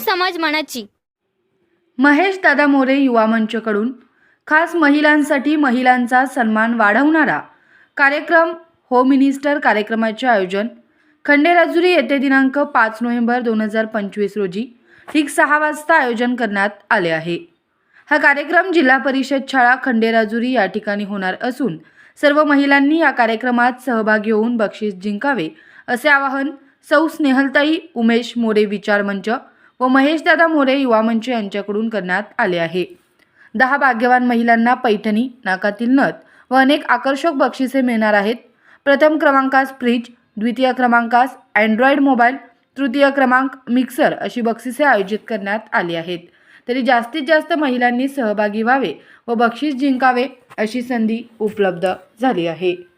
समाज मनाची. महेश दादा मोरे युवा मंचकडून खास महिलांसाठी महिलांचा सन्मान वाढवणारा कार्यक्रम होम मिनिस्टर कार्यक्रमाचे आयोजन खंडेराजुरी येथे दिनांक पाच नोव्हेंबर दोन हजार पंचवीस रोजी ठीक सहा वाजता आयोजन करण्यात आले आहे. हा कार्यक्रम जिल्हा परिषद शाळा खंडेराजुरी या ठिकाणी होणार असून सर्व महिलांनी या कार्यक्रमात सहभागी होऊन बक्षीस जिंकावे असे आवाहन सौ स्नेहलताई उमेश मोरे विचार मंच व महेशदादा मोरे युवा मंच यांच्याकडून करण्यात आले आहे. दहा भाग्यवान महिलांना पैठणी नाकातील नथ व अनेक आकर्षक बक्षिसे मिळणार आहेत. प्रथम क्रमांकास फ्रीज द्वितीय क्रमांकास अँड्रॉइड मोबाईल तृतीय क्रमांक मिक्सर अशी बक्षिसे आयोजित करण्यात आली आहेत. तरी जास्तीत जास्त महिलांनी सहभागी व्हावे व बक्षीस जिंकावे अशी संधी उपलब्ध झाली आहे.